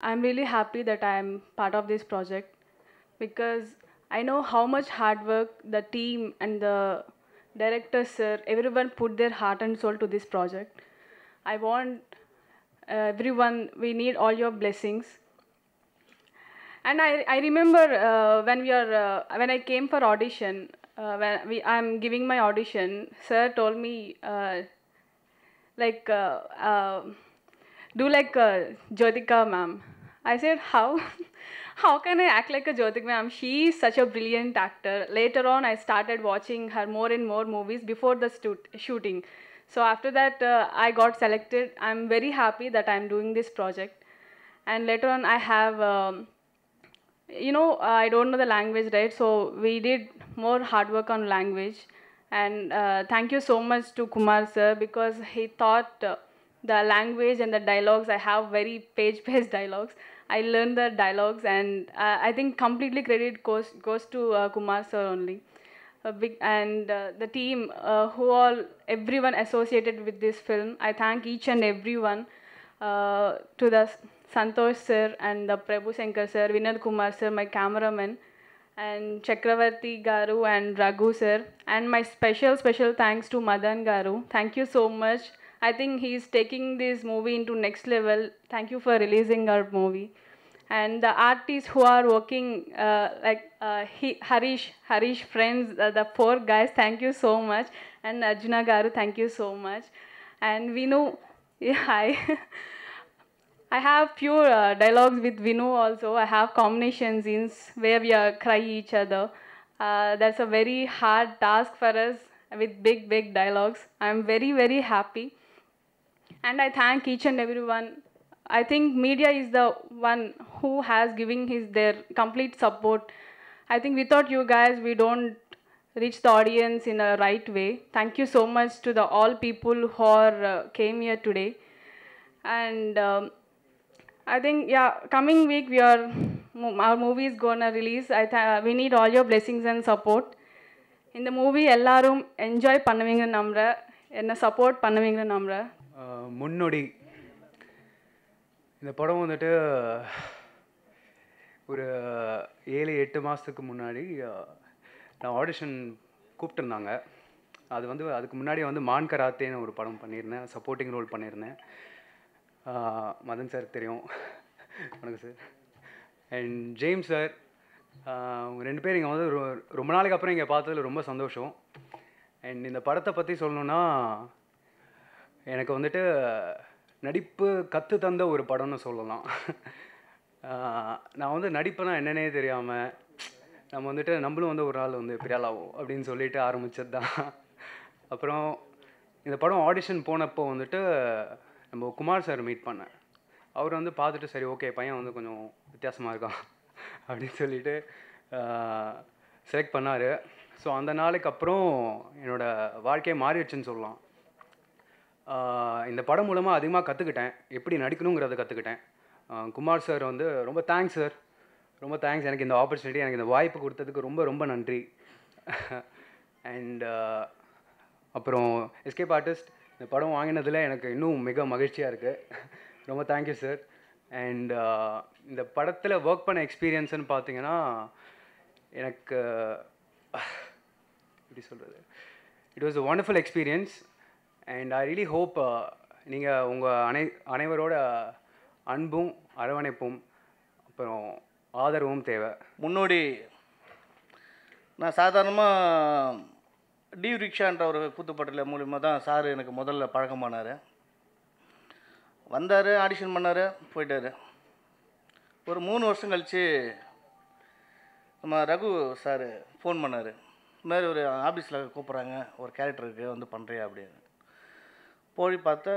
I'm really happy that I'm part of this project because I know how much hard work the team and the director, sir, everyone put their heart and soul to this project. I want uh, everyone, we need all your blessings. And I, I remember uh, when we are uh, when I came for audition, uh, when we, I'm giving my audition, sir told me uh, like uh, do like uh, Jyotika ma'am. I said how how can I act like a Jyotika ma'am? She is such a brilliant actor. Later on, I started watching her more and more movies before the shooting. So after that, uh, I got selected. I'm very happy that I'm doing this project. And later on, I have. Um, you know i don't know the language right so we did more hard work on language and uh, thank you so much to kumar sir because he taught uh, the language and the dialogues. I have very page based dialogues. I learned the dialogues and uh, i think completely credit goes goes to uh, kumar sir only. A big and uh, the team uh, who all everyone associated with this film. I thank each and everyone uh, to the Santosh sir and the Prabhu Shankar sir, Vinod Kumar sir, my cameraman, and Chakravarti Garu and Raghu sir, and my special special thanks to Madan Garu. Thank you so much. I think he's taking this movie into next level. Thank you for releasing our movie. And the artists who are working, uh, like uh, he, Harish, Harish friends, uh, the four guys, thank you so much. And Arjuna Garu, thank you so much. And Vinu, yeah, hi. I have few uh, dialogues with Vinu also. I have combination scenes where we uh, cry each other. Uh, that's a very hard task for us with big, big dialogues. I'm very, very happy And I thank each and everyone. I think media is the one who has given his their complete support. I think without you guys, we don't reach the audience in a right way. Thank you so much to the all people who are, uh, came here today. And um, I think yeah, coming week we are mo- our movie is gonna release. I th- we need all your blessings and support. இந்த movie எல்லாரும் enjoy பண்ணுவீங்கன்னு நம்புகிறேன் என்ன support பண்ணுவீங்கன்னு நம்புகிறேன் ஆஹ் முன்னொடி. இந்த படம் வந்துட்டு ஒரு ஏழு எட்டு மாதத்துக்கு முன்னாடி நான் ஆடிஷன் கூப்பிட்டுருந்தாங்க. அது வந்து அதுக்கு முன்னாடி வந்து மான் கராத்தேன்னு ஒரு படம் பண்ணியிருந்தேன். சப்போர்ட்டிங் ரோல் பண்ணியிருந்தேன். மதன் சார் தெரியும். வணக்கம் சார் அண்ட் ஜேம்ஸ் சார் ரெண்டு பேரும் இங்கே வந்து ரொ- ரொம்ப நாளைக்கு அப்புறம் இங்கே பார்த்ததுல ரொம்ப சந்தோஷம். அண்ட் இந்த படத்தை பற்றி சொல்லணுன்னா எனக்கு வந்துட்டு நடிப்பு கற்று தந்த ஒரு படம்னு சொல்லலாம். நான் வந்து நடிப்புனா என்னன்னே தெரியாமல் நம்ம வந்துட்டு நம்மளும் வந்து ஒரு நாள் வந்து பெரிய அப்படின்னு சொல்லிட்டு ஆரம்பித்தது தான் அப்புறம் இந்த படம் ஆடிஷன் போனப்போ வந்துட்டு நம்ம குமார் சார் மீட் பண்ணேன். அவர் வந்து பார்த்துட்டு சரி ஓகே பையன் வந்து கொஞ்சம் வித்தியாசமாக இருக்கான் அப்படின்னு சொல்லிட்டு செலக்ட் பண்ணார். ஸோ அந்த நாளைக்கு அப்புறம் என்னோடய வாழ்க்கையை மாறிடுச்சுன்னு சொல்லலாம். இந்த படம் மூலமாக அதிகமாக கற்றுக்கிட்டேன் எப்படி நடிக்கணுங்கிறத கற்றுக்கிட்டேன் குமார் சார் வந்து ரொம்ப தேங்க்ஸ் சார் ரொம்ப தேங்க்ஸ் எனக்கு இந்த ஆப்பர்ச்சுனிட்டி எனக்கு இந்த வாய்ப்பு கொடுத்ததுக்கு ரொம்ப ரொம்ப நன்றி. அண்ட் அப்புறம் எஸ்கேப் ஆர்டிஸ்ட் இந்த படம் வாங்கினதில் எனக்கு இன்னும் மிக மகிழ்ச்சியாக இருக்குது ரொம்ப தேங்க்யூ சார் அண்ட் இந்த படத்தில் ஒர்க் பண்ண எக்ஸ்பீரியன்ஸ்னு பார்த்தீங்கன்னா எனக்கு எப்படி சொல்கிறது it was a wonderful experience and I really hope நீங்கள் உங்கள் அனை அனைவரோட அன்பும் அரவணைப்பும் அப்புறம் ஆதரவும் தேவை. முன்னோடி நான் சாதாரணமாக டி ரிக்ஷான்ற ஒரு கூத்துப்பட்டில் மூலிமா தான் சார் எனக்கு முதல்ல பழக்கமானார் வந்தார் ஆடிஷன் பண்ணார் போயிட்டார். ஒரு மூணு வருஷம் கழித்து நம்ம ரகு சார் ஃபோன் பண்ணார். இந்த மாதிரி ஒரு ஆஃபீஸில் கூப்பிட்றாங்க ஒரு கேரக்டருக்கு வந்து பண்ணுறியா அப்படின்னு. போய் பார்த்தா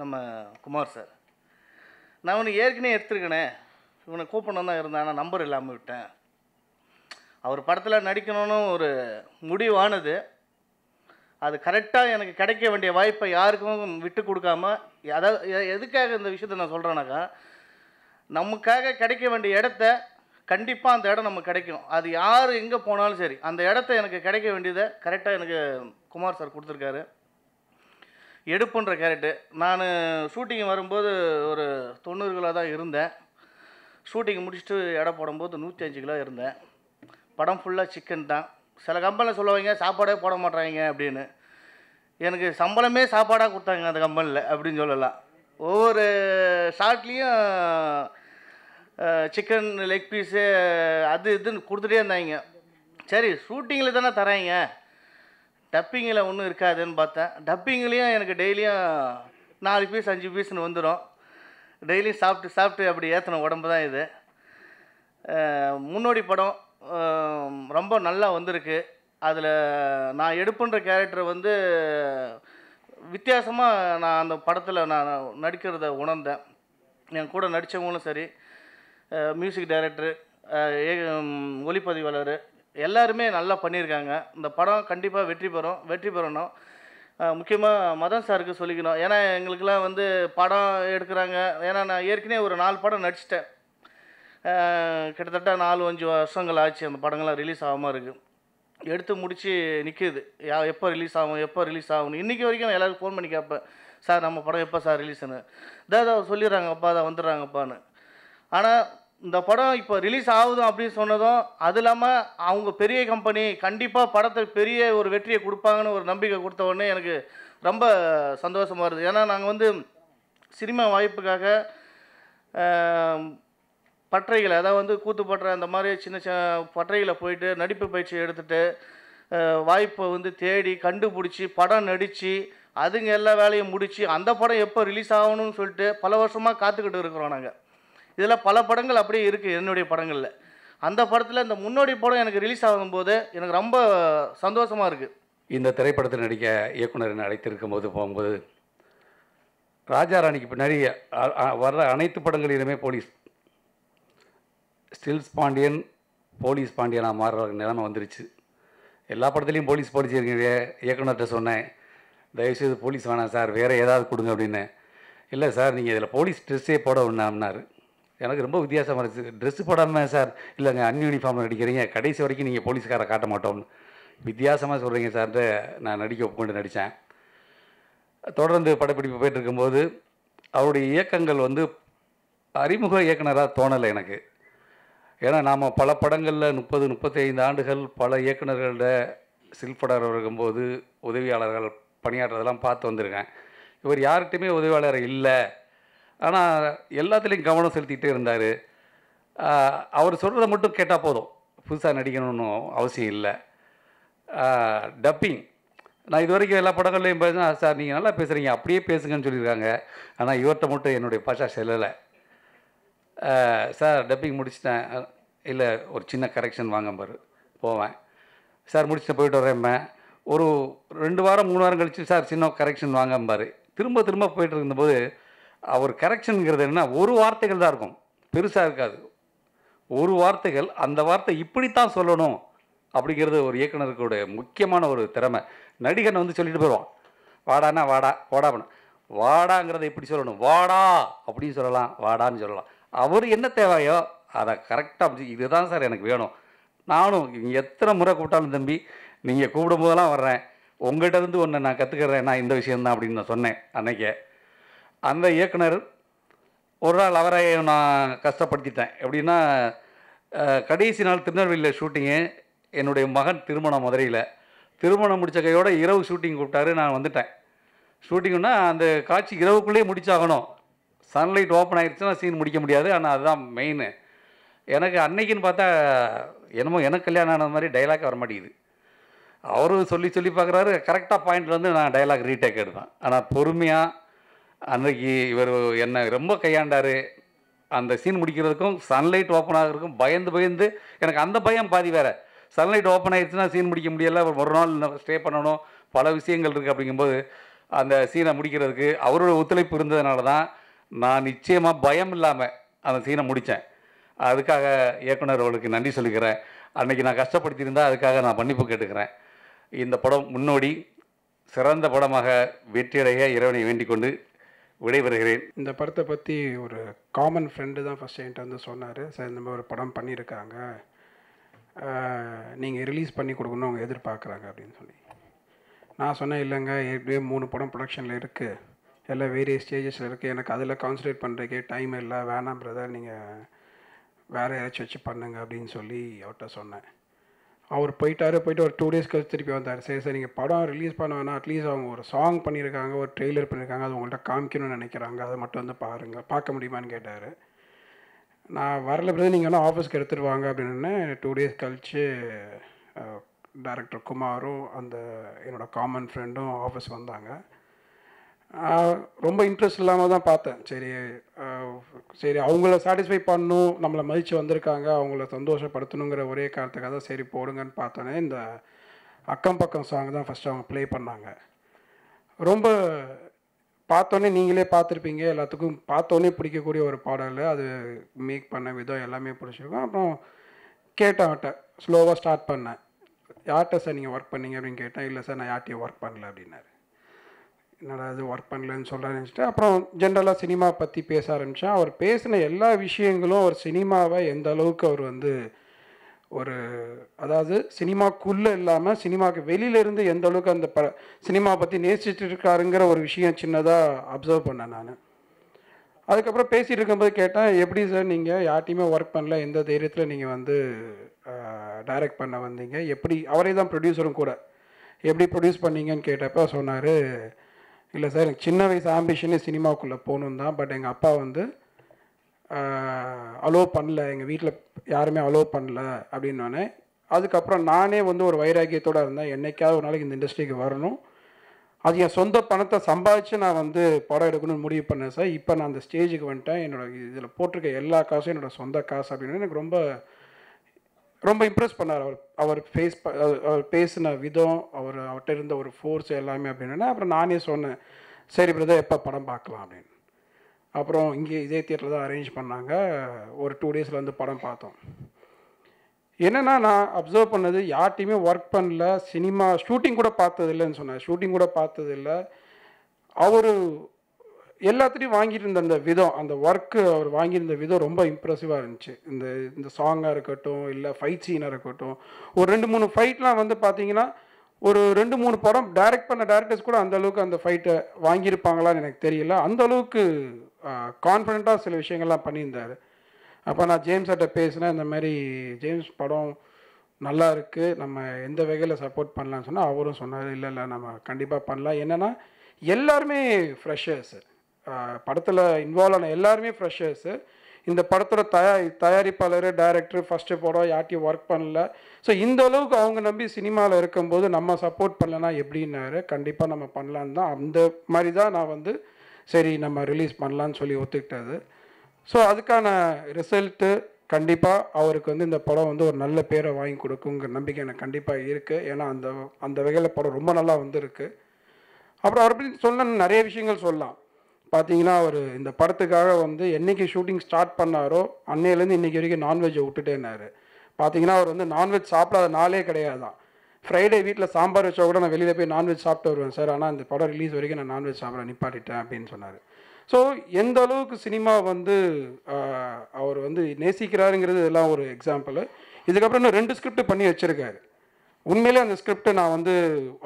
நம்ம குமார் சார் நான் உனக்கு ஏற்கனவே எடுத்திருக்கேனே. இவனை கூப்பிடணும் தான் இருந்தேன் ஆனால் நம்பர் இல்லாமல் விட்டேன். அவர் படத்தில் நடிக்கணும்னு ஒரு முடிவானது. அது கரெக்டாக எனக்கு கிடைக்க வேண்டிய வாய்ப்பை யாருக்கும் விட்டு கொடுக்காம அதாவது எதுக்காக இந்த விஷயத்தை நான் சொல்கிறேன்னாக்கா நமக்காக கிடைக்க வேண்டிய இடத்த கண்டிப்பாக அந்த இடம் நமக்கு கிடைக்கும் அது யார் எங்கே போனாலும் சரி அந்த இடத்த எனக்கு கிடைக்க வேண்டியதை கரெக்டாக எனக்கு குமார் சார் கொடுத்துருக்காரு. எடுப்புன்ற கேரக்டர். நான் ஷூட்டிங் வரும்போது ஒரு தொண்ணூறு கிலோ தான் இருந்தேன். ஷூட்டிங் முடிச்சுட்டு எடை போடும்போது நூற்றி அஞ்சு கிலோ இருந்தேன். படம் ஃபுல்லாக சிக்கன் தான். சில கம்பெனியில் சொல்லுவாங்க சாப்பாடே போட மாட்டாங்க அப்படின்னு. எனக்கு சம்பளமே சாப்பாடாக கொடுத்தாங்க அந்த கம்பெனியில் அப்படின்னு சொல்லலாம். ஒவ்வொரு ஷாட்லேயும் சிக்கன் லெக் பீஸு அது இதுன்னு கொடுத்துட்டே இருந்தாங்க சரி ஷூட்டிங்கில் தானே தராங்க டப்பிங்கில் ஒன்றும் இருக்காதுன்னு பார்த்தேன். டப்பிங்லேயும் எனக்கு டெய்லியும் நாலு பீஸ் அஞ்சு பீஸ்னு வந்துடும் டெய்லியும் சாப்பிட்டு சாப்பிட்டு அப்படி ஏற்றின உடம்பு தான் இது. முன்னோடி படம் ரொம்ப நல்லா வந்திருக்கு. அதில் நான் எடுப்புன்ற கேரக்டர் வந்து வித்தியாசமாக நான் அந்த படத்தில் நான் நடிக்கிறத உணர்ந்தேன். என் கூட நடித்தவங்களும் சரி மியூசிக் டைரக்டரு ஒளிப்பதிவாளர் எல்லாருமே நல்லா பண்ணியிருக்காங்க. இந்த படம் கண்டிப்பாக வெற்றி பெறும் வெற்றி பெறணும். முக்கியமாக மதன் சாருக்கு சொல்லிக்கணும். ஏன்னா எங்களுக்கெல்லாம் வந்து படம் எடுக்கிறாங்க. ஏன்னா நான் ஏற்கனவே ஒரு நாலு படம் நடிச்சிட்டேன். கிட்டத்தட்ட நாலு அஞ்சு வருஷங்கள் ஆச்சு அந்த படங்கள்லாம் ரிலீஸ் ஆகாமல் இருக்குது எடுத்து முடித்து நிற்கிது யா எப்போ ரிலீஸ் ஆகும் எப்போ ரிலீஸ் ஆகும் இன்றைக்கி வரைக்கும் நான் எல்லாருக்கும் ஃபோன் பண்ணி கேட்பேன். சார் நம்ம படம் எப்போ சார் ரிலீஸ்னு இதாக சொல்லிடுறாங்கப்பா அதை வந்துடுறாங்கப்பான்னு. ஆனால் இந்த படம் இப்போ ரிலீஸ் ஆகுதும் அப்படின்னு சொன்னதும் அது இல்லாமல் அவங்க பெரிய கம்பெனி கண்டிப்பாக படத்தை பெரிய ஒரு வெற்றியை கொடுப்பாங்கன்னு ஒரு நம்பிக்கை கொடுத்த உடனே எனக்கு ரொம்ப சந்தோஷமாக இருக்குது ஏன்னா நாங்கள் வந்து சினிமா வாய்ப்புக்காக பற்றைகளை பட்டறைகளை அதாவது வந்து கூத்து பற்ற அந்த மாதிரி சின்ன சின்ன பற்றைகளை போயிட்டு நடிப்பு பயிற்சி எடுத்துகிட்டு வாய்ப்பை வந்து தேடி கண்டுபிடிச்சி படம் நடித்து அதுங்க எல்லா வேலையும் முடித்து அந்த படம் எப்போ ரிலீஸ் ஆகணும்னு சொல்லிட்டு பல வருஷமாக காத்துக்கிட்டு இருக்கிறோம் நாங்கள் இதில் பல படங்கள் அப்படியே இருக்குது என்னுடைய படங்களில். அந்த படத்தில் இந்த முன்னோடி படம் எனக்கு ரிலீஸ் ஆகும்போது எனக்கு ரொம்ப சந்தோஷமாக இருக்குது இந்த திரைப்படத்தில் நடிக்க இயக்குனர் என்னை அழைத்திருக்கும் போது போகும்போது ராஜா ராணிக்கு பின்னாடி வர்ற அனைத்து படங்களிலுமே போலீஸ் ஸ்டில்ஸ் பாண்டியன் போலீஸ் பாண்டியனாக மாறுற நிலைமை வந்துருச்சு. எல்லா படத்துலையும் போலீஸ் படிச்சிருக்கீங்க இயக்குனர்கிட்ட சொன்னேன். தயவுசெய்து போலீஸ் வேணாம் சார் வேறு ஏதாவது கொடுங்க அப்படின்னு. இல்லை சார் நீங்கள் இதில் போலீஸ் ட்ரெஸ்ஸே போட வேணாம்னாரு. எனக்கு ரொம்ப வித்தியாசமாக இருந்துச்சு ட்ரெஸ்ஸு போடாமல் சார் இல்லைங்க அன்யூனிஃபார்மில் நடிக்கிறீங்க. கடைசி வரைக்கும் நீங்கள் போலீஸ்காரை காட்ட மாட்டோம்னு. வித்தியாசமாக சொல்கிறீங்க சார்ன்ட்டு நான் நடிக்க ஒப்புக்கொண்டு நடித்தேன் தொடர்ந்து படப்பிடிப்பு போயிட்டு இருக்கும்போது அவருடைய இயக்கங்கள் வந்து அறிமுக இயக்குனராக தோணலை எனக்கு. ஏன்னா நாம் பல படங்களில் முப்பது முப்பத்தைந்து ஆண்டுகள் பல இயக்குநர்களோட சில்படர் இருக்கும்போது உதவியாளர்கள் பணியாற்றுறதெல்லாம் பார்த்து வந்திருக்கேன். இவர் யார்கிட்டையுமே உதவியாளர் இல்லை. ஆனால் எல்லாத்துலேயும் கவனம் செலுத்திகிட்டே இருந்தார். அவர் சொல்கிறத மட்டும் கேட்டால் போதும். புதுசாக நடிக்கணும்னு அவசியம் இல்லை. டப்பிங் நான் இது வரைக்கும் எல்லா படங்கள்லையும் பேசினா சார் நீங்கள் நல்லா பேசுகிறீங்க அப்படியே பேசுங்கன்னு சொல்லியிருக்காங்க. ஆனால் இவர்கிட்ட மட்டும் என்னுடைய பாஷா செல்லலை. சார் டப்பிங் முடிச்சிட்டேன். இல்லை ஒரு சின்ன கரெக்ஷன் வாங்க பாரு. போவேன். சார் முடிச்சுட்டு போயிட்டு வரேன். ஒரு ரெண்டு வாரம் மூணு வாரம் கழிச்சு சார் சின்ன கரெக்ஷன் வாங்கம்பாரு. திரும்ப திரும்ப போயிட்டு இருந்தபோது அவர் கரெக்ஷனுங்கிறது என்ன ஒரு வார்த்தைகள் தான் இருக்கும். பெருசாக இருக்காது. ஒரு வார்த்தைகள் அந்த வார்த்தை இப்படித்தான் சொல்லணும் அப்படிங்கிறது ஒரு இயக்குனருக்குடைய முக்கியமான ஒரு திறமை. நடிகன் வந்து சொல்லிட்டு போயிடுவான். வாடான்னா வாடா வாடா பண்ண வாடாங்கிறத எப்படி சொல்லணும்? வாடா அப்படின்னு சொல்லலாம். வாடான்னு சொல்லலாம். அவர் என்ன தேவையோ அதை கரெக்டாக அப்படி இதுதான் சார் எனக்கு வேணும். நானும் எத்தனை முறை கூப்பிட்டாலும் தம்பி நீங்கள் கூப்பிடும் போதெல்லாம் வர்றேன். உங்கள்கிட்ட இருந்து ஒன்று நான் கற்றுக்கிறேன் நான் இந்த விஷயந்தான் அப்படின்னு நான் சொன்னேன் அன்னைக்கே. அந்த இயக்குனர் ஒரு நாள் அவரை நான் கஷ்டப்படுத்திட்டேன். எப்படின்னா கடைசி நாள் திருநெல்வேலியில் ஷூட்டிங்கு என்னுடைய மகன் திருமணம் மதுரையில். திருமணம் முடித்த கையோட இரவு ஷூட்டிங் கூப்பிட்டாரு நான் வந்துட்டேன். ஷூட்டிங்னா அந்த காட்சி இரவுக்குள்ளேயே முடிச்சாகணும். சன்லைட் ஓப்பன் ஆகிடுச்சுன்னா சீன் முடிக்க முடியாது. ஆனால் அதுதான் மெயின். எனக்கு அன்னைக்குன்னு பார்த்தா என்னமோ எனக்கு கல்யாணம் ஆனது மாதிரி டைலாக் வர மாட்டேங்குது. அவரும் சொல்லி சொல்லி பார்க்குறாரு. கரெக்டாக பாயிண்ட் வந்து நான் டைலாக் ரீடேக் எடுத்தேன். ஆனால் பொறுமையாக அன்னைக்கு இவர் என்னை ரொம்ப கையாண்டார். அந்த சீன் முடிக்கிறதுக்கும் சன்லைட் ஓப்பன் ஆகிறதுக்கும் பயந்து பயந்து எனக்கு அந்த பயம் பாதி வேறு. சன்லைட் ஓப்பன் ஆயிடுச்சுன்னா சீன் முடிக்க முடியல. ஒரு நாள் ஸ்டே பண்ணணும். பல விஷயங்கள் இருக்குது அப்படிங்கும்போது அந்த சீனை முடிக்கிறதுக்கு அவரோட ஒத்துழைப்பு இருந்ததுனால தான் நான் நிச்சயமாக பயம் இல்லாமல் அந்த சீனை முடித்தேன் அதுக்காக இயக்குனர் அவளுக்கு நன்றி சொல்லிக்கிறேன். அன்றைக்கி நான் கஷ்டப்படுத்தியிருந்தா அதுக்காக நான் மன்னிப்பு கேட்டுக்கிறேன். இந்த படம் முன்னோடி சிறந்த படமாக வெற்றியடைய இறைவனை வேண்டிக் கொண்டு விடைபெறுகிறேன். இந்த படத்தை பற்றி ஒரு காமன் ஃப்ரெண்டு தான் ஃபஸ்ட் என்கிட்ட வந்து சொன்னார். சார் இந்த மாதிரி ஒரு படம் பண்ணியிருக்காங்க. நீங்கள் ரிலீஸ் பண்ணி கொடுக்கணும் அவங்க எதிர்பார்க்குறாங்க அப்படின்னு சொல்லி. நான் சொன்னேன் இல்லைங்க ஏற்கனவே மூணு படம் ப்ரொடக்ஷனில் இருக்குது எல்லாம் வேரியஸ் ஸ்டேஜஸில் இருக்குது எனக்கு அதில் கான்சன்ட்ரேட் பண்ணுறதுக்கே டைம் இல்லை. வேணாம் பிரதர் நீங்கள் வேறு யாராச்சும் வச்சு பண்ணுங்க அப்படின்னு சொல்லி அவர்கிட்ட சொன்னேன். அவர் போயிட்டாரு போயிட்டு ஒரு டூ டேஸ் கழிச்சு திருப்பி வந்தார். சரி சரி நீங்கள் படம் ரிலீஸ் பண்ண வேணாம். அட்லீஸ்ட் அவங்க ஒரு சாங் பண்ணியிருக்காங்க ஒரு ட்ரெய்லர் பண்ணியிருக்காங்க அது உங்கள்கிட்ட காமிக்கணும்னு நினைக்கிறாங்க. அதை மட்டும் வந்து பாருங்கள் பார்க்க முடியுமான்னு கேட்டார். நான் வரல பிறகு நீங்கள் வேணால் ஆஃபீஸ்க்கு எடுத்துகிட்டு வாங்க அப்படின்னு டூ டேஸ் கழித்து டேரக்டர் குமாரும் அந்த என்னோட காமன் ஃப்ரெண்டும் ஆஃபீஸ் வந்தாங்க. ரொம்ப இன்ட்ரெஸ்ட் இல்லாமல் தான் பார்த்தேன். சரி சரி அவங்கள சாட்டிஸ்ஃபை பண்ணணும் நம்மளை மதித்து வந்திருக்காங்க அவங்கள சந்தோஷப்படுத்தணுங்கிற ஒரே காரணத்துக்காக தான் சரி போடுங்கன்னு பார்த்தோன்னே இந்த அக்கம் பக்கம் சாங் தான் ஃபஸ்ட்டு அவங்க ப்ளே பண்ணாங்க. ரொம்ப பார்த்தோன்னே நீங்களே பார்த்துருப்பீங்க எல்லாத்துக்கும் பார்த்தோன்னே பிடிக்கக்கூடிய ஒரு பாடல் அது மேக் பண்ண விதம் எல்லாமே பிடிச்சிருக்கும். அப்புறம் கேட்டேன் அவட்ட ஸ்லோவாக ஸ்டார்ட் பண்ணேன். யார்கிட்ட சார் நீங்கள் ஒர்க் பண்ணீங்க அப்படின்னு கேட்டேன் இல்லை சார் நான் யார்ட்டையும் ஒர்க் பண்ணல அப்படின்னாரு. என்னடா இது ஒர்க் பண்ணலன்னு சொல்ல நினச்சிட்டு அப்புறம் ஜென்ரலாக சினிமா பற்றி பேச ஆரம்பித்தேன் அவர் பேசின எல்லா விஷயங்களும் அவர் சினிமாவை எந்த அளவுக்கு அவர் வந்து ஒரு அதாவது சினிமாக்குள்ளே இல்லாமல் சினிமாவுக்கு வெளியிலேருந்து எந்த அளவுக்கு அந்த ப சினிமா பற்றி நேசிச்சுட்டு இருக்காருங்கிற ஒரு விஷயம் சின்னதாக அப்சர்வ் பண்ணேன் நான். அதுக்கப்புறம் பேசிகிட்டு இருக்கும்போது கேட்டேன் எப்படி சார் நீங்கள் யார்ட்டையுமே ஒர்க் பண்ணல. எந்த தைரியத்தில் நீங்கள் வந்து டைரக்ட் பண்ண வந்தீங்க? எப்படி? அவரே தான் ப்ரொடியூசரும் கூட. எப்படி ப்ரொடியூஸ் பண்ணீங்கன்னு கேட்டப்ப சொன்னார் இல்லை சார் எனக்கு சின்ன வயசு ஆம்பிஷனே சினிமாவுக்குள்ளே போகணும் தான். பட் எங்கள் அப்பா வந்து அலோவ் பண்ணல. எங்கள் வீட்டில் யாருமே அலோவ் பண்ணல அப்படின்னோடனே அதுக்கப்புறம் நானே வந்து ஒரு வைராக்கியத்தோடு இருந்தேன். என்றைக்காவது ஒரு நாளைக்கு இந்த இண்டஸ்ட்ரிக்கு வரணும். அது என் சொந்த பணத்தை சம்பாதிச்சு நான் வந்து படம் எடுக்கணும்னு முடிவு பண்ணேன் சார். இப்போ நான் அந்த ஸ்டேஜுக்கு வந்துட்டேன். என்னோட இதில் போட்டிருக்க எல்லா காசும் என்னோடய சொந்த காசு அப்படின்னு எனக்கு ரொம்ப ரொம்ப இம்ப்ரெஸ் பண்ணார் அவர். அவர் ஃபேஸ் அவர் பேசின விதம் அவர் அவர்கிட்ட இருந்த ஒரு ஃபோர்ஸ் எல்லாமே அப்படின்னா அப்புறம் நானே சொன்னேன் சரி பிரதர் எப்போ படம் பார்க்கலாம்? அப்படின்னு. அப்புறம் இங்கே இதே தியேட்டரில் தான் அரேஞ்ச் பண்ணாங்க. ஒரு டூ டேஸில் வந்து படம் பார்த்தோம். என்னென்னா நான் அப்சர்வ் பண்ணது யார்ட்டையுமே ஒர்க் பண்ணல. சினிமா ஷூட்டிங் கூட பார்த்ததில்லைன்னு சொன்னேன் ஷூட்டிங் கூட பார்த்ததில்லை. அவர் எல்லாத்துலேயும் வாங்கிட்டு இருந்த அந்த விதம் அந்த ஒர்க்கு அவர் வாங்கியிருந்த விதம் ரொம்ப இம்ப்ரெசிவாக இருந்துச்சு. இந்த இந்த சாங்காக இருக்கட்டும் இல்லை ஃபைட் சீனாக இருக்கட்டும். ஒரு ரெண்டு மூணு ஃபைட்லாம் வந்து பார்த்தீங்கன்னா ஒரு ரெண்டு மூணு படம் டைரக்ட் பண்ண டேரக்டர்ஸ் கூட அந்த அளவுக்கு அந்த ஃபைட்டை வாங்கியிருப்பாங்களான்னு எனக்கு தெரியல. அந்த அளவுக்கு கான்ஃபிடண்ட்டாக சில விஷயங்கள்லாம் பண்ணியிருந்தார். அப்போ நான் ஜேம்ஸ்கிட்ட பேசினேன் இந்த மாதிரி ஜேம்ஸ் படம் நல்லா இருக்குது நம்ம எந்த வகையில் சப்போர்ட் பண்ணலாம்னு சொன்னால் அவரும் சொன்னார் இல்லை இல்லை நம்ம கண்டிப்பாக பண்ணலாம். என்னென்னா எல்லாருமே ஃப்ரெஷர்ஸு படத்தில் இன்வால்வ் ஆன எல்லாருமே ஃப்ரெஷர்ஸு இந்த படத்தோட தயா தயாரிப்பாளர் டைரக்டர் ஃபஸ்ட்டு படம் யார்ட்டையும் ஒர்க் பண்ணல. ஸோ இந்த அளவுக்கு அவங்க நம்பி சினிமாவில் இருக்கும்போது நம்ம சப்போர்ட் பண்ணலன்னா எப்படின்னாரு? கண்டிப்பாக நம்ம பண்ணலான்னு தான். அந்த மாதிரி தான் நான் வந்து சரி நம்ம ரிலீஸ் பண்ணலான்னு சொல்லி ஒத்துக்கிட்டது. ஸோ அதுக்கான ரிசல்ட்டு கண்டிப்பாக அவருக்கு வந்து இந்த படம் வந்து ஒரு நல்ல பேரை வாங்கி கொடுக்குங்கிற நம்பிக்கை எனக்கு கண்டிப்பாக இருக்குது ஏன்னா அந்த அந்த வகையில் படம் ரொம்ப நல்லா வந்திருக்கு. அப்புறம் அவரை பற்றி சொல்ல நிறைய விஷயங்கள் சொல்லலாம். பார்த்தீங்கன்னா அவர் இந்த படத்துக்காக வந்து என்னைக்கு ஷூட்டிங் ஸ்டார்ட் பண்ணாரோ அன்னையிலேருந்து இன்றைக்கி வரைக்கும் நான்வெஜ்ஜை விட்டுட்டேன்னாரு. பார்த்தீங்கன்னா அவர் வந்து நான்வெஜ் சாப்பிடாத நாளே கிடையாதான். ஃப்ரைடே வீட்டில் சாம்பார் வச்சா கூட நான் வெளியில் போய் நான்வெஜ் சாப்பிட்டு வருவேன் சார். ஆனால் இந்த படம் ரிலீஸ் வரைக்கும் நான் நான்வெஜ் சாப்பிட நிப்பாட்டிட்டேன் அப்படின்னு சொன்னார். ஸோ எந்த அளவுக்கு சினிமா வந்து அவர் வந்து நேசிக்கிறாருங்கிறது இதெல்லாம் ஒரு எக்ஸாம்பிள் இதுக்கப்புறம் இன்னும் ரெண்டு ஸ்கிரிப்ட் பண்ணி வச்சுருக்காரு. உண்மையிலே அந்த ஸ்கிரிப்டை நான் வந்து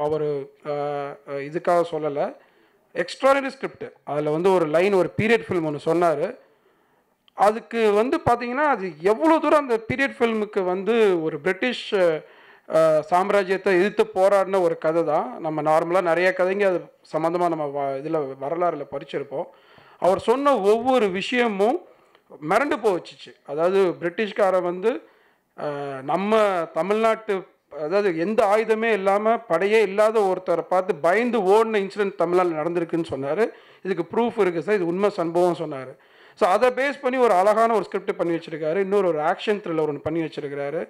அவர் இதுக்காக சொல்லலை. எக்ஸ்ட்ரானரி ஸ்கிரிப்ட் அதில் வந்து ஒரு லைன் ஒரு பீரியட் ஃபில்ம் ஒன்று சொன்னார். அதுக்கு வந்து பார்த்தீங்கன்னா அது எவ்வளோ தூரம் அந்த பீரியட் ஃபில்முக்கு வந்து ஒரு பிரிட்டிஷ் சாம்ராஜ்யத்தை எதிர்த்து போராடின ஒரு கதை தான் நம்ம நார்மலாக நிறைய கதைங்க அது சம்மந்தமாக நம்ம வ இதில் வரலாறில் படிச்சிருப்போம். அவர் சொன்ன ஒவ்வொரு விஷயமும் மிரண்டு போச்சுச்சு. அதாவது பிரிட்டிஷ்காரன் வந்து நம்ம தமிழ்நாட்டு அதாவது எந்த ஆயுதமே இல்லாமல் படையே இல்லாத ஒருத்தரை பார்த்து பயந்து ஓடின இன்சிடென்ட் தமிழ்நாட்டில் நடந்திருக்குன்னு சொன்னார். இதுக்கு ப்ரூஃப் இருக்குது சார் இது உண்மை சம்பவம் சொன்னார். ஸோ அதை பேஸ் பண்ணி ஒரு அழகான ஒரு ஸ்கிரிப்ட் பண்ணி வச்சுருக்காரு. இன்னொரு ஒரு ஆக்ஷன் த்ரில்லர் ஒன்று பண்ணி வச்சுருக்கிறாரு.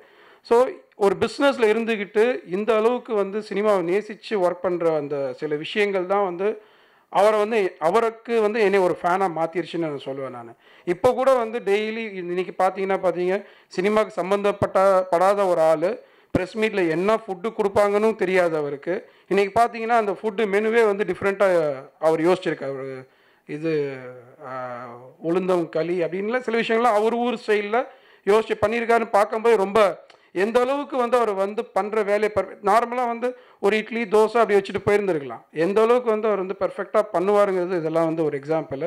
ஸோ ஒரு பிஸ்னஸில் இருந்துக்கிட்டு இந்த அளவுக்கு வந்து சினிமாவை நேசித்து ஒர்க் பண்ணுற அந்த சில விஷயங்கள் தான் வந்து அவரை வந்து அவருக்கு வந்து என்னை ஒரு ஃபேனாக மாற்றிருச்சுன்னு நான் சொல்லுவேன் நான். இப்போ கூட வந்து டெய்லி இன்றைக்கி பார்த்தீங்கன்னா பார்த்தீங்க சினிமாவுக்கு சம்மந்தப்பட்ட படாத ஒரு ஆள் ப்ரெஸ் மீட்டில் என்ன ஃபுட்டு கொடுப்பாங்கன்னு தெரியாது அவருக்கு. இன்றைக்கி பார்த்தீங்கன்னா அந்த ஃபுட்டு மெனுவே வந்து டிஃப்ரெண்ட்டாக அவர் யோசிச்சிருக்கார். அவர் இது உளுந்தம் களி அப்படின்லாம் சில விஷயங்கள்லாம் அவர் ஊர் ஸ்டைலில் யோசிச்சு பண்ணியிருக்காருன்னு பார்க்கும்போது ரொம்ப எந்த அளவுக்கு வந்து அவர் வந்து பண்ணுற வேலையை பர்ஃபெக்ட் நார்மலாக வந்து ஒரு இட்லி தோசை அப்படி வச்சுட்டு போயிருந்துருக்கலாம். எந்த அளவுக்கு வந்து அவர் வந்து பர்ஃபெக்டாக பண்ணுவாருங்கிறது இதெல்லாம் வந்து ஒரு எக்ஸாம்பிள்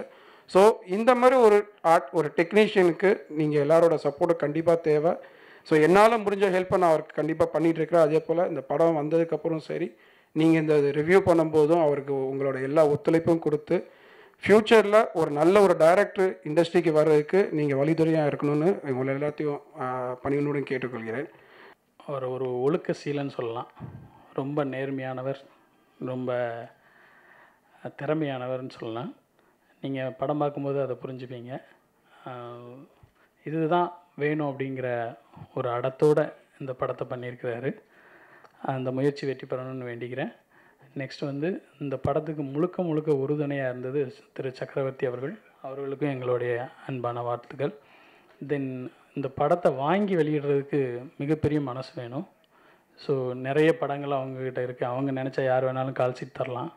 ஸோ இந்த மாதிரி ஒரு ஆர்ட் ஒரு டெக்னீஷியனுக்கு நீங்கள் எல்லாரோட சப்போர்ட்டு கண்டிப்பாக தேவை. ஸோ என்னால் முடிஞ்ச ஹெல்ப்பை நான் அவருக்கு கண்டிப்பாக பண்ணிகிட்ருக்கிறேன் அதே போல் இந்த படம் வந்ததுக்கப்புறம் சரி நீங்கள் இந்த ரிவ்யூ பண்ணும்போதும் அவருக்கு உங்களோட எல்லா ஒத்துழைப்பும் கொடுத்து ஃப்யூச்சரில் ஒரு நல்ல ஒரு டைரக்டர் இண்டஸ்ட்ரிக்கு வர்றதுக்கு நீங்கள் வழிதுறையாக இருக்கணும்னு உங்களை எல்லாத்தையும் பணியினுடன் கேட்டுக்கொள்கிறேன். அவர் ஒரு ஒழுக்க சீலன்னு சொல்லலாம். ரொம்ப நேர்மையானவர் ரொம்ப திறமையானவர்னு சொல்லலாம். நீங்கள் படம் பார்க்கும்போது அதை புரிஞ்சுப்பீங்க. இதுதான் வேணும் அப்படிங்கிற ஒரு அடத்தோட இந்த படத்தை பண்ணியிருக்கிறாரு. அந்த முயற்சி வெற்றி பெறணும்னு வேண்டிக்கிறேன். நெக்ஸ்ட் வந்து இந்த படத்துக்கு முழுக்க முழுக்க உறுதுணையாக இருந்தது திரு சக்கரவர்த்தி அவர்கள். அவர்களுக்கும் எங்களுடைய அன்பான வாழ்த்துக்கள். தென் இந்த படத்தை வாங்கி வெளியிடுறதுக்கு மிகப்பெரிய மனசு வேணும். ஸோ நிறைய படங்கள் அவங்கக்கிட்ட இருக்குது அவங்க நினச்சா யார் வேணாலும் கால் சீட் தரலாம்.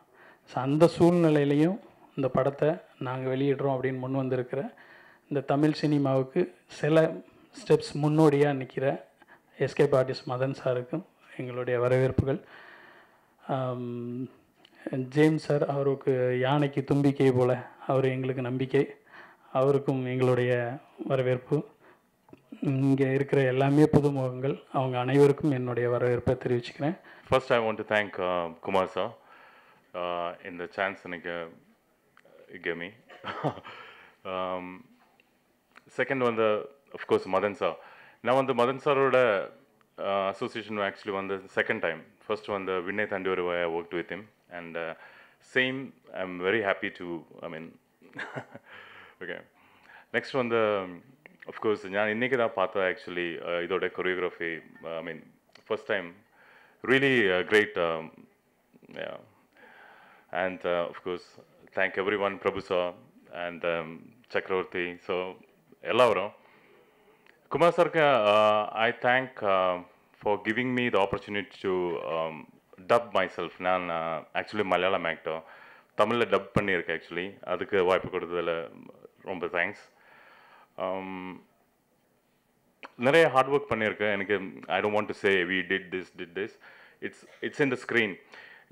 ஸோ அந்த சூழ்நிலையிலையும் இந்த படத்தை நாங்கள் வெளியிடுறோம் அப்படின்னு முன் வந்திருக்கிற இந்த தமிழ் சினிமாவுக்கு சில ஸ்டெப்ஸ் முன்னோடியாக நிற்கிற எஸ்கேப் ஆர்டிஸ்ட் மதன் சாருக்கும் எங்களுடைய வரவேற்புகள். ஜேம்ஸ் சார் அவருக்கு யானைக்கு தும்பிக்கை போல் அவர் எங்களுக்கு நம்பிக்கை. அவருக்கும் எங்களுடைய வரவேற்பு. இங்கே இருக்கிற எல்லாமே புதுமுகங்கள் அவங்க அனைவருக்கும் என்னுடைய வரவேற்பை தெரிவிச்சுக்கிறேன். First I want to thank Kumar sir இந்த சான்ஸ் எனக்கு கெமி செகண்ட் வந்து of course, Madan sir. Now, on the Madan sir uh, association actually won the second time. First one, the Vinay Thandiyuru, I worked with him. And uh, same, I'm very happy to, I mean, okay. Next one, the, of course, the I actually, uh, this choreography, uh, I mean, first time, really uh, great, um, yeah. And, of course, thank everyone, Prabhu sir, and um, Chakravarti, so, hello, bro. Kumar sir, uh, I thank uh, for giving me the opportunity to um, dub myself. நான் actually Malayalam actor தமிழில் dub பண்ணியிருக்கேன் actually அதுக்கு வாய்ப்பு கொடுத்ததில் ரொம்ப thanks um, நிறைய hard work பண்ணியிருக்கேன். எனக்கு I don't want to say we did this did this it's it's in the screen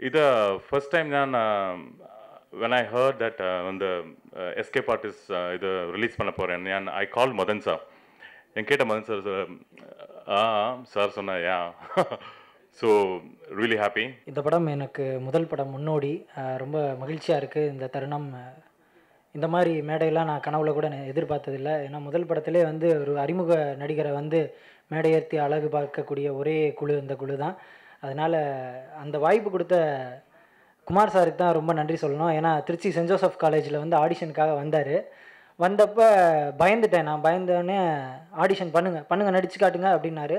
இதை ஃபஸ்ட் டைம் நான் வென் ஐ ஹர்ட் தட் அந்த எஸ்கேப் ஆர்டிஸ்ட் இது ரிலீஸ் பண்ண போகிறேன் நான் ஐ கால் மதன் சார் என் கேட்ட மதன் சார் சார் ஆ சார் சொன்னா யா ஸோ ரியலி ஹாப்பி இந்த படம் எனக்கு முதல் படம் முன்னோடி ரொம்ப மகிழ்ச்சியாக இருக்குது இந்த தருணம் இந்த மாதிரி மேடையெல்லாம் நான் கனவுல கூட எதிர்பார்த்ததில்லை. ஏன்னா முதல் படத்திலே வந்து ஒரு அறிமுக நடிகரை வந்து மேடையேற்றி அழகு பார்க்கக்கூடிய ஒரே குழு இந்த குழு தான். அதனால் அந்த வாய்ப்பு கொடுத்த குமார் சாருக்கு தான் ரொம்ப நன்றி சொல்லணும். ஏன்னா திருச்சி சென்ட் ஜோசப் காலேஜில் வந்து ஆடிஷனுக்காக வந்தார். வந்தப்போ பயந்துட்டேன். நான் பயந்தோடனே ஆடிஷன் பண்ணுங்கள் பண்ணுங்கள் நடிச்சு காட்டுங்க அப்படின்னாரு.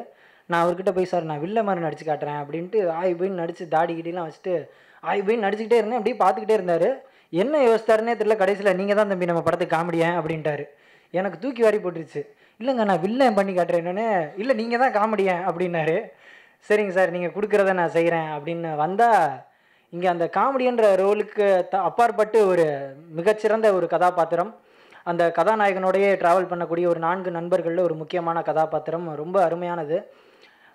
நான் அவர்கிட்ட போய் சார் நான் வில்ல மாதிரி நடிச்சு காட்டுறேன் அப்படின்ட்டு ஆய் போயின்னு நடிச்சு தாடி கிடிலாம் வச்சுட்டு ஆய் போய் நடிச்சுக்கிட்டே இருந்தேன். அப்படியே பார்த்துக்கிட்டே இருந்தார். என்ன யோசித்தாருன்னே தெரியல கடைசியில் நீங்கள் தான் தம்பி நம்ம படத்துக்கு காமெடியன் அப்படின்ட்டாரு. எனக்கு தூக்கி வாரி போட்டுருச்சு. இல்லைங்க நான் வில்லன் பண்ணி காட்டுறேன் என்னன்னு. இல்லை நீங்கள் தான் காமெடியன் அப்படின்னாரு. சரிங்க சார் நீங்கள் கொடுக்குறத நான் செய்கிறேன் அப்படின்னு வந்தால் இங்கே அந்த காமெடின்ற ரோலுக்கு த அப்பாற்பட்டு ஒரு மிகச்சிறந்த ஒரு கதாபாத்திரம். அந்த கதாநாயகனோடையே ட்ராவல் பண்ணக்கூடிய ஒரு நான்கு நண்பர்களில் ஒரு முக்கியமான கதாபாத்திரம். ரொம்ப அருமையானது.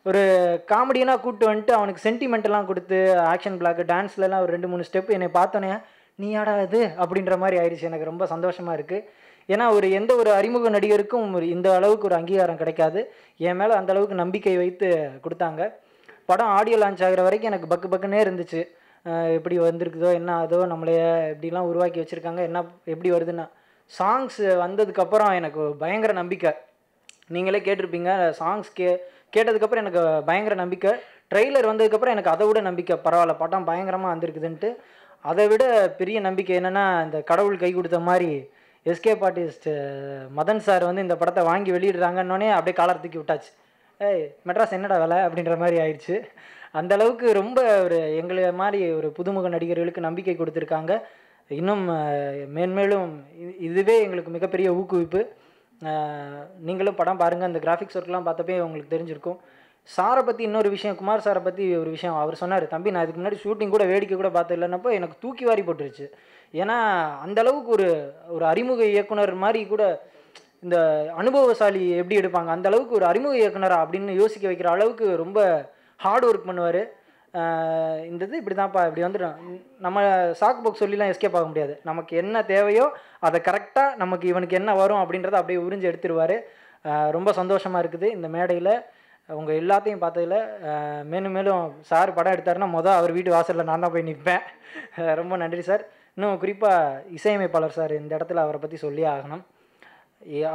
ஒரு காமெடியனாக கூப்பிட்டு வந்துட்டு அவனுக்கு சென்டிமெண்ட்லாம் கொடுத்து ஆக்ஷன் பிளாக் டான்ஸ்லலாம் ஒரு ரெண்டு மூணு ஸ்டெப் என்னை பார்த்தோன்னே நீ ஆடாது அப்படின்ற மாதிரி ஆயிடுச்சு. எனக்கு ரொம்ப சந்தோஷமாக இருக்குது ஏன்னா ஒரு எந்த ஒரு அறிமுக நடிகருக்கும் ஒரு இந்த அளவுக்கு ஒரு அங்கீகாரம் கிடைக்காது. என் மேலே அந்த அளவுக்கு நம்பிக்கை வைத்து கொடுத்தாங்க. படம் ஆடியோ லான்ச் ஆகிற வரைக்கும் எனக்கு பக்கு பக்குன்னே இருந்துச்சு. எப்படி வந்திருக்குதோ என்ன அதோ நம்மளைய இப்படிலாம் உருவாக்கி வச்சுருக்காங்க. என்ன எப்படி வருதுன்னா சாங்ஸ் வந்ததுக்கப்புறம் எனக்கு பயங்கர நம்பிக்கை. நீங்களே கேட்டிருப்பீங்க சாங்ஸ் கே கேட்டதுக்கப்புறம் எனக்கு பயங்கர நம்பிக்கை. ட்ரெய்லர் வந்ததுக்கப்புறம் எனக்கு அதை விட நம்பிக்கை. பரவாயில்ல படம் பயங்கரமாக வந்திருக்குதுன்ட்டு. அதை விட பெரிய நம்பிக்கை என்னென்னா இந்த கடவுள் கை கொடுத்த மாதிரி எஸ்கே ஆர்டிஸ்ட் மதன் சார் வந்து இந்த படத்தை வாங்கி வெளியிடுறாங்கன்னொடனே அப்படியே காலர் தூக்கி விட்டாச்சு. ஏய் மெட்ராஸ் என்னடா வேலை அப்படின்ற மாதிரி ஆயிடுச்சு. அந்த அளவுக்கு ரொம்ப ஒரு எங்களை மாதிரி ஒரு புதுமுக நடிகர்களுக்கு நம்பிக்கை கொடுத்துருக்காங்க. இன்னும் மேன்மேலும் இது- இதுவே எங்களுக்கு மிகப்பெரிய ஊக்குவிப்பு. நீங்களும் படம் பாருங்கள் அந்த கிராஃபிக்ஸ் ஒர்க்லாம் பார்த்தப்பே உங்களுக்கு தெரிஞ்சிருக்கும். சாரை பற்றி இன்னொரு விஷயம் குமார் சாரை பற்றி ஒரு விஷயம் அவர் சொன்னார். தம்பி நான் இதுக்கு முன்னாடி ஷூட்டிங் கூட வேடிக்கை கூட பார்த்து இல்லைன்னப்போ எனக்கு தூக்கி வாரி போட்டுருச்சு. ஏன்னா அந்த அளவுக்கு ஒரு ஒரு அறிமுக இயக்குனர் மாதிரி கூட இந்த அனுபவசாலி எப்படி எடுப்பாங்க? அந்த அளவுக்கு ஒரு அறிமுக இயக்குனரா அப்படின்னு யோசிக்க வைக்கிற அளவுக்கு ரொம்ப ஹார்ட் ஒர்க் பண்ணுவார். இந்த இது இப்படி தான்ப்பா இப்படி வந்துடும். நம்ம சாக்கு புக் சொல்லிலாம் எஸ்கேப் ஆக முடியாது. நமக்கு என்ன தேவையோ அதை கரெக்டாக நமக்கு இவனுக்கு என்ன வரும் அப்படின்றத அப்படியே உறிஞ்சு எடுத்துருவார். ரொம்ப சந்தோஷமாக இருக்குது இந்த மேடையில். உங்கள் எல்லாத்தையும் பார்த்ததுல மேலும் மேலும் சார் படம் எடுத்தாருன்னா மொதல் அவர் வீட்டு வாசலில் நான் தான் போய் நிற்பேன். ரொம்ப நன்றி சார். இன்னும் குறிப்பாக இசையமைப்பாளர் சார் இந்த இடத்துல அவரை பற்றி சொல்லியே ஆகணும்.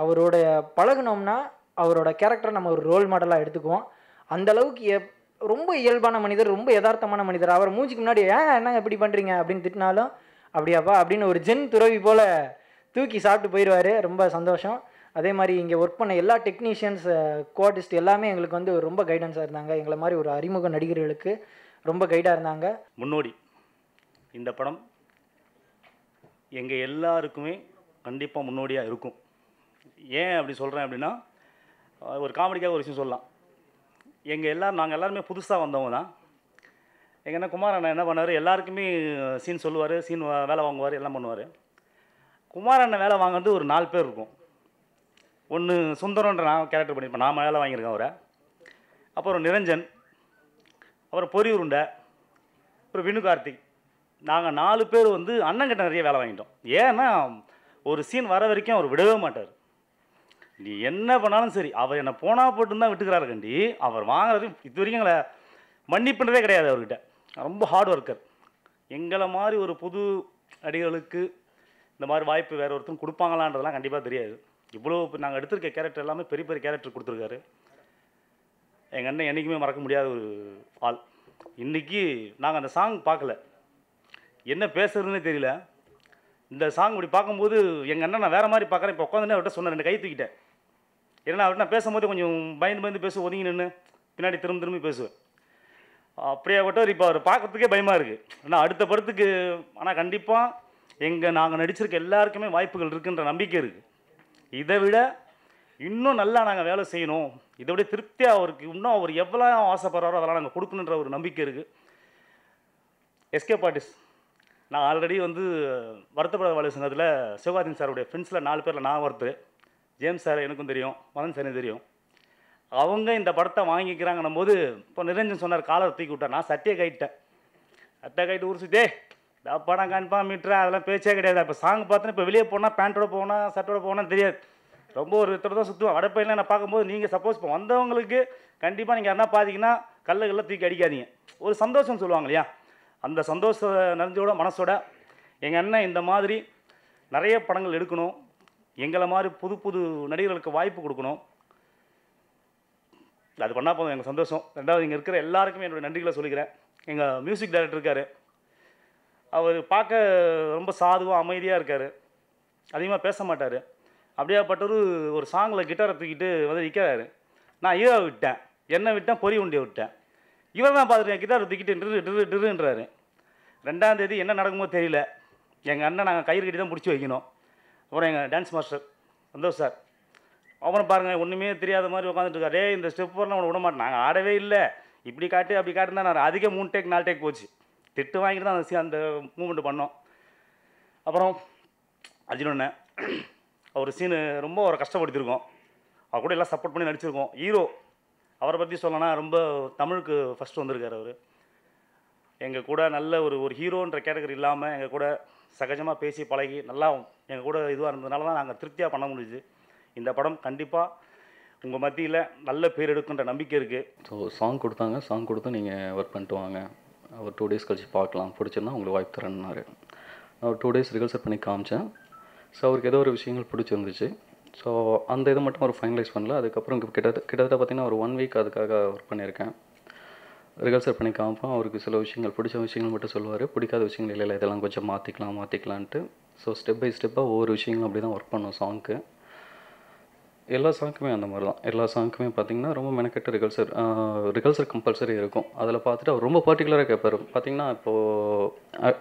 அவரோட பழகுனோம்னா அவரோட கேரக்டரை நம்ம ஒரு ரோல் மாடலாக எடுத்துக்குவோம். அந்த அளவுக்கு எப் ரொம்ப இயல்பான மனிதர் ரொம்ப யதார்த்தமான மனிதர். அவர் மூஞ்சிக்கு முன்னாடி ஏன் என்ன இப்படி பண்ணுறீங்க அப்படின்னு திட்டினாலும் அப்படியாப்பா அப்படின்னு ஒரு ஜென் துறவி போல் தூக்கி சாப்பிட்டு போயிடுவார். ரொம்ப சந்தோஷம். அதே மாதிரி இங்கே ஒர்க் பண்ண எல்லா டெக்னீஷியன்ஸ் கோஆர்டிஸ்ட் எல்லாமே எங்களுக்கு வந்து ரொம்ப கைடன்ஸாக இருந்தாங்க. எங்களை மாதிரி ஒரு அறிமுக நடிகர்களுக்கு ரொம்ப கைடாக இருந்தாங்க. முன்னோடி இந்த படம் எங்கள் எல்லாருக்குமே கண்டிப்பாக முன்னோடியாக இருக்கும். ஏன் அப்படி சொல்கிறேன் அப்படின்னா ஒரு காமெடிக்காக ஒரு விஷயம் சொல்லலாம். எங்கள் எல்லாரும் நாங்கள் எல்லாருமே புதுசாக வந்தவங்க தான். எங்கள் என்ன குமார் அண்ணன் என்ன பண்ணார் எல்லாருக்குமே சீன் சொல்லுவார் சீன் வேலை வாங்குவார் எல்லாம் பண்ணுவார். குமார் அண்ணன் வேலை வாங்குறது ஒரு நாலு பேர் இருக்கும். ஒன்று சுந்தரன்ற நான் கேரக்டர் பண்ணியிருப்பேன் நான் வேலை வாங்கியிருக்கேன் அவரை. அப்புறம் நிரஞ்சன். அப்புறம் பொறி உருண்டை அப்புறம் வினு கார்த்திக் நாங்கள் நாலு பேர் வந்து அண்ணங்கிட்ட நிறைய வேலை வாங்கிட்டோம். ஏன்னா ஒரு சீன் வர வரைக்கும் அவர் விடவே மாட்டார். நீ என்ன பண்ணாலும் சரி அவர் என்னை போனா போட்டுன்னு தான் விட்டுக்கிறாரு கண்டி. அவர் வாங்குறது இது வரைக்கும் எங்களை மன்னிப்புன்றதே கிடையாது அவர்கிட்ட. ரொம்ப ஹார்ட் ஒர்க்கர் எங்களை மாதிரி ஒரு புது நடிகர்களுக்கு இந்த மாதிரி வாய்ப்பு வேறு ஒருத்தரும் கொடுப்பாங்களான்றதெல்லாம் கண்டிப்பாக தெரியாது. இவ்வளோ நாங்கள் எடுத்திருக்க கேரக்டர் எல்லாமே பெரிய பெரிய கேரக்டர் கொடுத்துருக்காரு. எங்கள் அண்ணன் என்றைக்குமே மறக்க முடியாத ஒரு ஆள். இன்றைக்கி நாங்கள் அந்த சாங் பார்க்கல. என்ன பேசுறதுன்னு தெரியல. இந்த சாங் இப்படி பார்க்கும்போது எங்கள் அண்ணன் நான் வேறு மாதிரி பார்க்குறேன். இப்போ உட்காந்து அவர்கிட்ட சொன்னேன் ரெண்டு கை தூக்கிட்டேன். ஏன்னா அவர்கிட்ட நான் பேசும்போது கொஞ்சம் பயந்து பயந்து பேசுவேன் ஒதுங்கி நின்று பின்னாடி திரும்ப திரும்பி பேசுவேன். அப்படியாப்பட்டவர் இப்போ அவர் பார்க்கறதுக்கே பயமாக இருக்குது ஆனால் அடுத்த படத்துக்கு ஆனால் கண்டிப்பாக எங்கள் நாங்கள் நடிச்சிருக்க எல்லாருக்குமே வாய்ப்புகள் இருக்குன்ற நம்பிக்கை இருக்குது இதை விட இன்னும் நல்லா நாங்கள் வேலை செய்யணும். இதை விட திருப்தியாக அவருக்கு இன்னும் அவர் எவ்வளோ ஆசைப்படுறாரோ அதெல்லாம் நாங்கள் கொடுக்கணுன்ற ஒரு நம்பிக்கை இருக்குது எஸ்கே பாட்டிஸ் நான் ஆல்ரெடி வந்து வருத்தப்பட வேலை சங்கத்தில் சிவகார்த்தின் சாருடைய ஃப்ரெண்ட்ஸில் நாலு பேரில் நான் ஒருத்தர் ஜேம்ஸ் சார் எனக்கும் தெரியும் மதன் சார் தெரியும். அவங்க இந்த படத்தை வாங்கிக்கிறாங்கன்னும் போது இப்போ நிரஞ்சன் சொன்னார் காலை தூக்கி விட்டார். நான் சட்டையை கைட்டேன் சட்டை கைட்டு உரிச்சுட்டே இந்த படம் கன்ஃபார்ம் மீட்ரு அதெல்லாம் பேச்சே கிடையாது. இப்போ சாங் பார்த்தோன்னா இப்போ வெளியே போனால் பேண்ட்டோட போனால் சட்டோட போனால் தெரியாது. ரொம்ப ஒரு வித்தோட தான் சுற்றுவோம் வடப்பையில நான் பார்க்கும்போது நீங்கள் சப்போஸ் இப்போ வந்தவங்களுக்கு கண்டிப்பாக நீங்கள் யாருன்னா பார்த்தீங்கன்னா கல்லுகள்லாம் தூக்கி அடிக்காதீங்க. ஒரு சந்தோஷம் சொல்லுவாங்க இல்லையா? அந்த சந்தோஷ நெஞ்சோட மனசோட எங்கள் அண்ணன் இந்த மாதிரி நிறைய படங்கள் எடுக்கணும். எங்களை மாதிரி புது புது நடிகர்களுக்கு வாய்ப்பு கொடுக்கணும். அது பண்ணால் போதும் எங்கள் சந்தோஷம். ரெண்டாவது இங்கே இருக்கிற எல்லாருக்குமே என்னுடைய நன்றிகளை சொல்லிக்கிறேன். எங்கள் மியூசிக் டைரக்டர் இருக்கார். அவர் பார்க்க ரொம்ப சாதுவாக அமைதியாக இருக்கார். அதிகமாக பேச மாட்டார். அப்படியாப்பட்டவர் ஒரு சாங்கில் கிட்டாரை தூக்கிட்டு வந்து நிற்கிறாரு நான் ஹீரோ விட்டேன். என்ன விட்டேன் பொறி உண்டியை விட்டேன். இவர் தான் பார்த்துருக்கேன் கிட்டாரை தூக்கிட்டு டிரு டிரு டிருன்றாரு. ரெண்டாம் தேதி என்ன நடக்குமோ தெரியல. எங்கள் அண்ணன் நாங்கள் கயிறு கட்டி தான் பிடிச்சி வைக்கணும். அப்புறம் எங்கள் டான்ஸ் மாஸ்டர் சந்தோஷ் சார் அப்புறம் பாருங்கள் ஒன்றுமே தெரியாத மாதிரி உட்காந்துட்டு இருக்காரு. "டேய், இந்த ஸ்டெப் வரலாம் உனக்கு விட மாட்டேன். நாங்கள் ஆடவே இல்லை. இப்படி காட்டு அப்படி காட்டுனா நான் அதிக மூணு டேக் நாலு டேக் போச்சு. திட்டு வாங்கிட்டு தான் அந்த அந்த மூமெண்ட் பண்ணோம். அப்புறம் அர்ஜுன் அவர் சீனு ரொம்ப அவரை கஷ்டப்படுத்தியிருக்கோம். அவர் கூட எல்லாம் சப்போர்ட் பண்ணி நடிச்சிருக்கோம். ஹீரோ அவரை பற்றி சொல்லனா ரொம்ப தமிழுக்கு ஃபஸ்ட்டு வந்திருக்கார் அவர். எங்கள் கூட நல்ல ஒரு ஒரு ஹீரோன்ற கேட்டகரி இல்லாமல் எங்கள் கூட சகஜமாக பேசி பழகி நல்லா எங்கள் கூட இதுவாக இருந்ததுனால தான் நாங்கள் திருப்தியாக பண்ண முடிஞ்சுது. இந்த படம் கண்டிப்பாக உங்கள் மத்தியில் நல்ல பேர் எடுக்குன்ற நம்பிக்கை இருக்குது ஸோ சாங் கொடுத்தாங்க. சாங் கொடுத்து நீங்கள் ஒர்க் பண்ணிட்டு வாங்க. ஒரு டூ டேஸ் கழிச்சு பார்க்கலாம். பிடிச்சிருந்தா உங்களுக்கு வாய்ப்பு தரேன்னாரு. நான் ஒரு டூ டேஸ் ரிகல்சர் பண்ணி காமிச்சேன். ஸோ அவருக்கு ஏதோ ஒரு விஷயங்கள் பிடிச்சிருந்துச்சு. ஸோ அந்த இதை மட்டும் அவர் ஃபைனலைஸ் பண்ணல. அதுக்கப்புறம் கிட்டத்தட்ட கிட்டத்தட்ட பார்த்திங்கன்னா ஒரு ஒன் வீக் அதுக்காக ஒர்க் பண்ணியிருக்கேன். ரிகல்சர் பண்ணி காமிப்போம் அவருக்கு சில விஷயங்கள் பிடிச்ச விஷயங்கள் மட்டும் சொல்லுவார். பிடிக்காத விஷயங்கள் இல்லை இல்லை இதெல்லாம் கொஞ்சம் மாற்றிக்கலாம் மாற்றிக்கலான்ட்டு ஸோ ஸ்டெப் பை ஸ்டெப்பாக ஒவ்வொரு விஷயங்களும் அப்படி தான் ஒர்க் பண்ணோம் சாங்க்கு எல்லா சாங்க்குமே அந்த மாதிரி தான் எல்லா சாங்க்குமே பார்த்தீங்கன்னா ரொம்ப மெனக்கெட்ட ரிகல்சர் ரிகல்சர் கம்பல்சரி இருக்கும். அதில் பார்த்துட்டு அவர் ரொம்ப பர்டிகுலராக கேட்பார் பார்த்திங்கன்னா இப்போது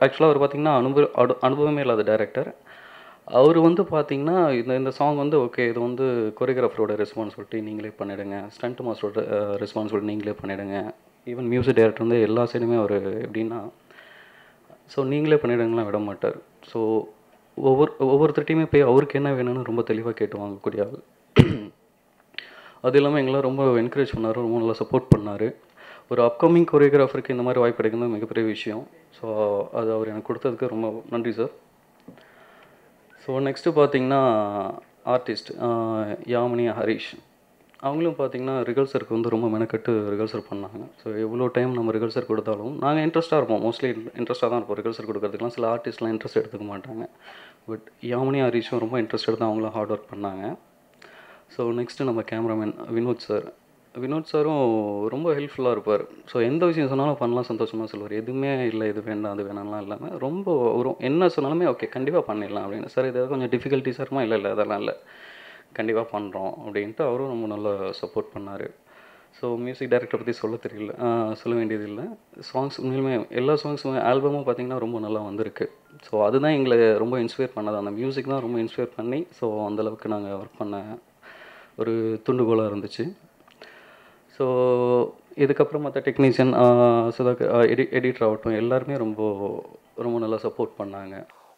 ஆக்சுவலாக அவர் பார்த்திங்கன்னா அனுபவ அனு அனுபவமே இல்லாத டேரக்டர் அவர் வந்து பார்த்தீங்கன்னா இந்த இந்த சாங் வந்து ஓகே இது வந்து கொரியோகிராஃபரோட ரெஸ்பான்சிபிலிட்டி நீங்களே பண்ணிவிடுங்க ஸ்டண்ட் மாஸ்டரோட ரெஸ்பான்சிபிலிட்டி நீங்களே பண்ணிவிடுங்க ஈவன் மியூசிக் டைரக்டர் வந்து எல்லா சைடுமே அவர் எப்படின்னா ஸோ நீங்களே பண்ணிவிடுங்கலாம் விட மாட்டார். ஸோ ஒவ்வொரு ஒவ்வொருத்தர்ட்டையுமே போய் அவருக்கு என்ன வேணும்னு ரொம்ப தெளிவாக கேட்டு வாங்கக்கூடிய ஆள். அது இல்லாமல் எங்களாம் ரொம்ப என்கரேஜ் பண்ணார் ரொம்ப நல்லா சப்போர்ட் பண்ணார். ஒரு அப்கமிங் கொரியோகிராஃபருக்கு இந்த மாதிரி வாய்ப்பு கிடைக்கிறது மிகப்பெரிய விஷயம். ஸோ அது அவர் எனக்கு கொடுத்ததுக்கு ரொம்ப நன்றி சார் ஸோ நெக்ஸ்ட்டு பார்த்தீங்கன்னா ஆர்டிஸ்ட் யாமினி ஹரிஷ். அவங்களும் பார்த்தீங்கன்னா ரிகல்சருக்கு வந்து ரொம்ப மெனக்கெட்டு ரிகல்சர் பண்ணாங்க. ஸோ எவ்வளோ டைம் நம்ம ரிகல்சர் கொடுத்தாலும் நாங்கள் இன்ட்ரெஸ்ட்டாக இருப்போம். மோஸ்ட்லி இன்ட்ரெஸ்ட்டாக தான் இருப்போம். ரிகல்சர் கொடுக்கறதுக்குலாம் சில ஆர்டிஸ்ட்லாம் இன்ட்ரெஸ்ட் எடுத்துக்க மாட்டாங்க. பட் யாமினி ஹரிஷும் ரொம்ப இன்ட்ரெஸ்ட் எடுத்து அவங்களும் ஹார்ட் ஒர்க் பண்ணாங்க. ஸோ நெக்ஸ்ட்டு நம்ம கேமராமேன் வினோத் சார் வினோத் சாரும் ரொம்ப ஹெல்ப்ஃபுல்லாக இருப்பார். ஸோ எந்த விஷயம் சொன்னாலும் பண்ணலாம் சந்தோஷமாக சொல்லுவார் எதுவுமே இல்லை இது வேண்டாம் அது வேணாம்லாம் இல்லாமல் ரொம்ப ஒரு என்ன சொன்னாலுமே ஓகே கண்டிப்பாக பண்ணிடலாம் அப்படின்னு. சார் இது கொஞ்சம் டிஃபிகல்ட்டிஸாக இருக்குமா? இல்லை இல்லை அதெல்லாம் இல்லை. கண்டிப்பாக பண்ணுறோம் அப்படின்ட்டு அவரும் ரொம்ப நல்லா சப்போர்ட் பண்ணார். ஸோ மியூசிக் டைரக்டரை பற்றி சொல்ல தெரியல. சொல்ல வேண்டியது இல்லை சாங்ஸ் உண்மையுமே எல்லா சாங்ஸுமே ஆல்பமும் பார்த்தீங்கன்னா ரொம்ப நல்லா வந்திருக்கு. ஸோ அதுதான் எங்களை ரொம்ப இன்ஸ்பயர் பண்ணது. அந்த மியூசிக் தான் ரொம்ப இன்ஸ்பயர் பண்ணி ஸோ அந்தளவுக்கு நாங்கள் ஒர்க் பண்ண ஒரு துண்டுகோலாக இருந்துச்சு. ஸோ இதுக்கப்புறம் மற்ற டெக்னீஷியன் சுதாகர் எடி எடிட்டர் ஆகட்டும் எல்லாருமே ரொம்ப ரொம்ப நல்லா சப்போர்ட் பண்ணாங்க.